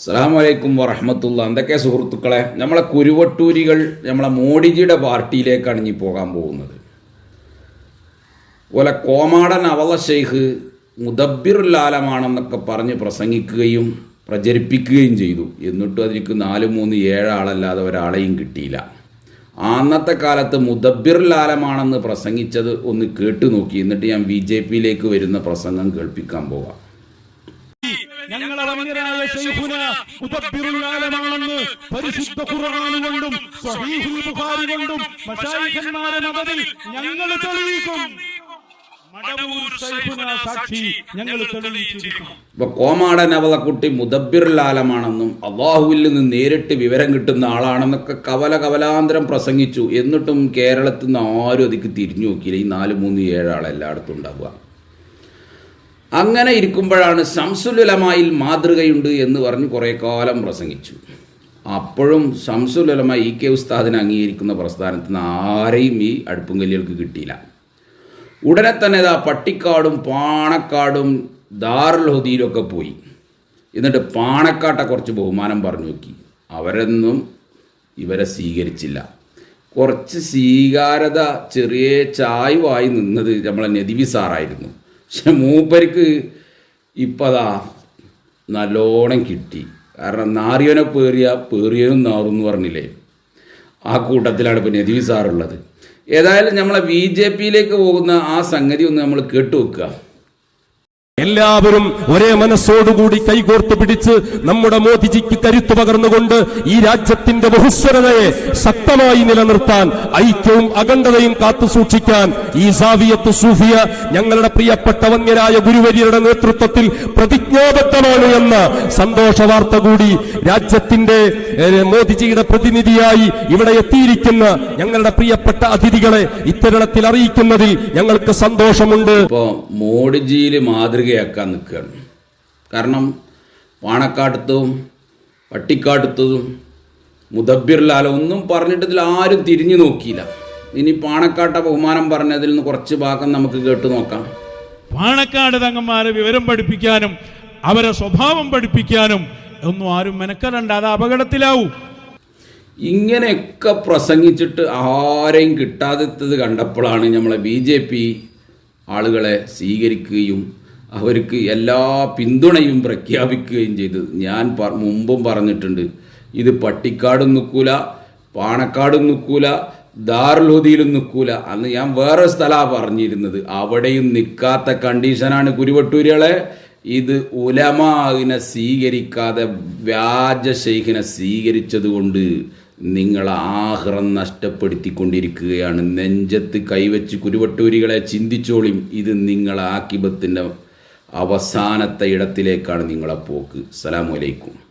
അസ്സാം വലൈക്കും വറഹമത്തുള്ള എന്തൊക്കെ സുഹൃത്തുക്കളെ? നമ്മളെ കുരുവട്ടൂരികൾ നമ്മളെ മോഡിജിയുടെ പാർട്ടിയിലേക്കാണ് ഇനി പോകാൻ പോകുന്നത്. പോലെ കോമാടൻ അവള ഷെയ്ഖ് മുദബിറുല്ലാലമാണെന്നൊക്കെ പറഞ്ഞ് പ്രസംഗിക്കുകയും പ്രചരിപ്പിക്കുകയും ചെയ്തു. എന്നിട്ടും അതിലേക്ക് നാല് മൂന്ന് ഏഴാളല്ലാതെ ഒരാളെയും കിട്ടിയില്ല. അന്നത്തെ കാലത്ത് മുദബിറുല്ലാലമാണെന്ന് പ്രസംഗിച്ചത് ഒന്ന് കേട്ടു നോക്കി എന്നിട്ട് ഞാൻ ബി ജെ പിയിലേക്ക് വരുന്ന പ്രസംഗം കേൾപ്പിക്കാൻ പോകാം ശൈഖുന മുദബ്ബിറുൽ ആലമാണെന്ന് പരിശുദ്ധ കൊണ്ടും ഞങ്ങൾ തെളിയിക്കും. കോമാടൻ അവളക്കുട്ടി മുദബിറുലാലമാണെന്നും അള്ളാഹുവിൽ നിന്ന് നേരിട്ട് വിവരം കിട്ടുന്ന ആളാണെന്നൊക്കെ കവല കവലാന്തരം പ്രസംഗിച്ചു. എന്നിട്ടും കേരളത്തിൽ നിന്ന് ആരും അതിക്ക് തിരിഞ്ഞു നോക്കിയില്ല. ഈ നാല് മൂന്ന് ഏഴ് ആൾ എല്ലായിടത്തും ഉണ്ടാവുക. അങ്ങനെ ഇരിക്കുമ്പോഴാണ് ശംസുലുലമായിൽ മാതൃകയുണ്ട് എന്ന് പറഞ്ഞ് കുറേ കാലം പ്രസംഗിച്ചു. അപ്പോഴും ശംസുലുലമ ഇ കെ ഉസ്താദിനെ അംഗീകരിക്കുന്ന പ്രസ്ഥാനത്തിൽ നിന്ന് ആരെയും ഈ അടുപ്പുങ്കല്ലികൾക്ക് കിട്ടിയില്ല. ഉടനെ തന്നെ ഇതാ പട്ടിക്കാടും പാണക്കാടും ദാറുൽ ഹുദീലൊക്കെ പോയി. എന്നിട്ട് പാണക്കാട്ടെ കുറച്ച് ബഹുമാനം പറഞ്ഞു നോക്കി. അവരൊന്നും ഇവരെ സ്വീകരിച്ചില്ല. കുറച്ച് സ്വീകാരത ചെറിയ ചായ്വായി നിന്നത് നമ്മളെ നദിവി സാറായിരുന്നു. പക്ഷെ മൂപ്പർക്ക് ഇപ്പതാ നല്ലോണം കിട്ടി. കാരണം നാറിയോനെ പേറിയ പേറിയനും നാറും എന്ന് പറഞ്ഞില്ലേ? ആ കൂട്ടത്തിലാണ് ഇപ്പോൾ നെതിവി സാറുള്ളത്. ഏതായാലും നമ്മളെ ബി ജെ പിയിലേക്ക് പോകുന്ന ആ സംഗതി ഒന്ന് നമ്മൾ കേട്ടുവെക്കുക എല്ലാവരും ഒരേ മനസ്സോടുകൂടി കൈകോർത്ത് പിടിച്ച് നമ്മുടെ മോദിജിക്ക് കരുത്തു പകർന്നുകൊണ്ട് ഈ രാജ്യത്തിന്റെ ബഹുസ്വരതയെ ശക്തമായി നിലനിർത്താൻ ഐക്യവും അഖണ്ഡതയും കാത്തു സൂക്ഷിക്കാൻ ഈ സാവിയത്ത് സൂഫിയ ഞങ്ങളുടെ പ്രിയപ്പെട്ട വന്യരായ ഗുരുവര്യരുടെ നേതൃത്വത്തിൽ പ്രതിജ്ഞാബദ്ധമാണ് എന്ന സന്തോഷ വാർത്ത കൂടി രാജ്യത്തിന്റെ മോദിജിയുടെ പ്രതിനിധിയായി ഇവിടെ എത്തിയിരിക്കുന്ന ഞങ്ങളുടെ പ്രിയപ്പെട്ട അതിഥികളെ ഇത്തരണത്തിൽ അറിയിക്കുന്നതിൽ ഞങ്ങൾക്ക് സന്തോഷമുണ്ട്. മോഡിജിയിൽ മാതൃകയാക്കാൻ നിൽക്കുകയാണ്. കാരണം പാണക്കാട്ടത്തും പട്ടിക്കാട്ടത്തതും മുദബിർലാല ഒന്നും പറഞ്ഞിട്ടതിൽ ആരും തിരിഞ്ഞു നോക്കിയില്ല. ഇനി പാണക്കാട്ട ബഹുമാനം പറഞ്ഞതിൽ നിന്ന് കുറച്ച് ഭാഗം നമുക്ക് കേട്ടു നോക്കാം. പാണക്കാട് തങ്ങന്മാരെ വിവരം പഠിപ്പിക്കാനും അവരെ സ്വഭാവം പഠിപ്പിക്കാനും ഒന്നും ആരും മെനക്കലണ്ട അത് അപകടത്തിലാവും. ഇങ്ങനെയൊക്കെ പ്രസംഗിച്ചിട്ട് ആരെയും കിട്ടാതെത്തത് കണ്ടപ്പോഴാണ് നമ്മളെ ബി ജെ പി ആളുകളെ സ്വീകരിക്കുകയും അവർക്ക് എല്ലാ പിന്തുണയും പ്രഖ്യാപിക്കുകയും ചെയ്തത് ഞാൻ മുമ്പും പറഞ്ഞിട്ടുണ്ട് ഇത് പട്ടിക്കാടും നിൽക്കൂല പാണക്കാടും നിൽക്കൂല ദാറുൽഹുദിയിലും നിൽക്കൂല. അന്ന് ഞാൻ വേറെ സ്ഥലമാണ് പറഞ്ഞിരുന്നത് അവിടെയും നിൽക്കാത്ത കണ്ടീഷനാണ് കുരുവട്ടൂരികളെ. ഇത് ഉലമാവിനെ സ്വീകരിക്കാതെ വ്യാജ ഷെയ്ഖിനെ സ്വീകരിച്ചതുകൊണ്ട് നിങ്ങൾ ആഹ്റം നഷ്ടപ്പെടുത്തിക്കൊണ്ടിരിക്കുകയാണ്. നെഞ്ചത്ത് കൈവച്ച് കുരുവട്ടൂരികളെ ചിന്തിച്ചോളിയും ഇത് നിങ്ങളെ ആക്കിബത്തിന്റെ അവസാനത്തെ ഇടത്തിലേക്കാണ് നിങ്ങളെ പോക്ക്. അസ്സലാമു അലൈക്കും.